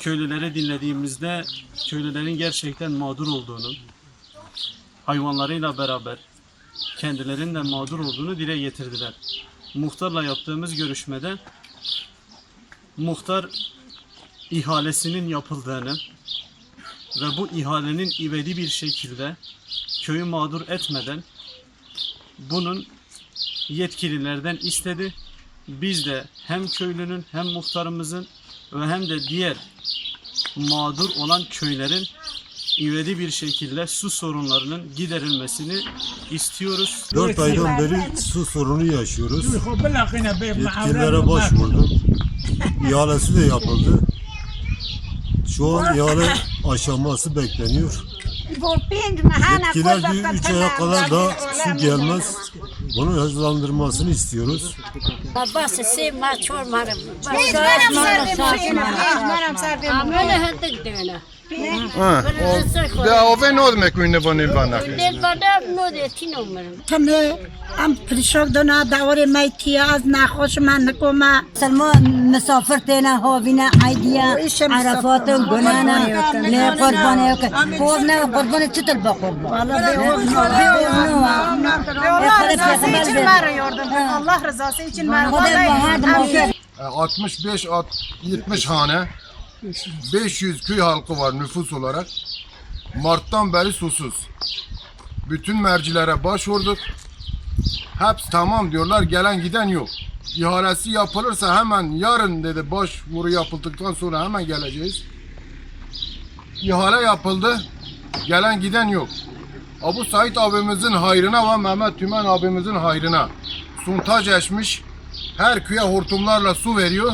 Köylüleri dinlediğimizde köylülerin gerçekten mağdur olduğunu, hayvanlarıyla beraber kendilerinin de mağdur olduğunu dile getirdiler. Muhtarla yaptığımız görüşmede muhtar ihalesinin yapıldığını ve bu ihalenin ivedi bir şekilde köyü mağdur etmeden bunun yetkililerden istedi. Biz de hem köylünün hem muhtarımızın ve hem de diğer mağdur olan köylerin ivedi bir şekilde su sorunlarının giderilmesini istiyoruz. 4 aydan beri su sorunu yaşıyoruz. Yetkililere başvurdum. İhalesi de yapıldı. Şu an ihale aşaması bekleniyor. Yetkililer diyor 3 aya kadar da su gelmez. Bunu hızlandırmasını istiyoruz. Babası sevmez, çormarım. Çormarım, çormarım. Çormarım, çormarım. Çormarım, çormarım. ده Dave nåd med kunne vara nylvarna. Nylvarna nådde till numren. من، ام پریشار دنا دوار میتی از نخوش من نکومه سلما مسافر تینا هاوینا عیدیا عرفات و گنانا نه با قرب نه قربانه چطل با قربان Allah rızası için merhaba. 65 75 70 hane 500 köy halkı var nüfus olarak. Mart'tan beri susuz. Bütün mercilere başvurduk. Hepsi tamam diyorlar. Gelen giden yok. İhalesi yapılırsa hemen yarın dedi başvuru yapıldıktan sonra hemen geleceğiz. İhale yapıldı. Gelen giden yok. Abu Said abimizin hayrına ve Mehmet Tümen abimizin hayrına suntaj eşmiş. Her köye hortumlarla su veriyor.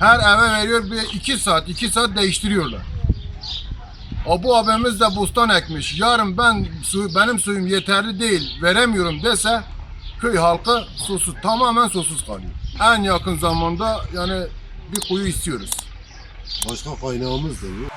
Her eve veriyor bir iki saat, iki saat değiştiriyorlar. Abu abimiz de bostan ekmiş. Yarın ben su, benim suyum yeterli değil, veremiyorum dese köy halkı susuz, tamamen susuz kalıyor. En yakın zamanda yani bir kuyu istiyoruz. Başka kaynağımız da yok.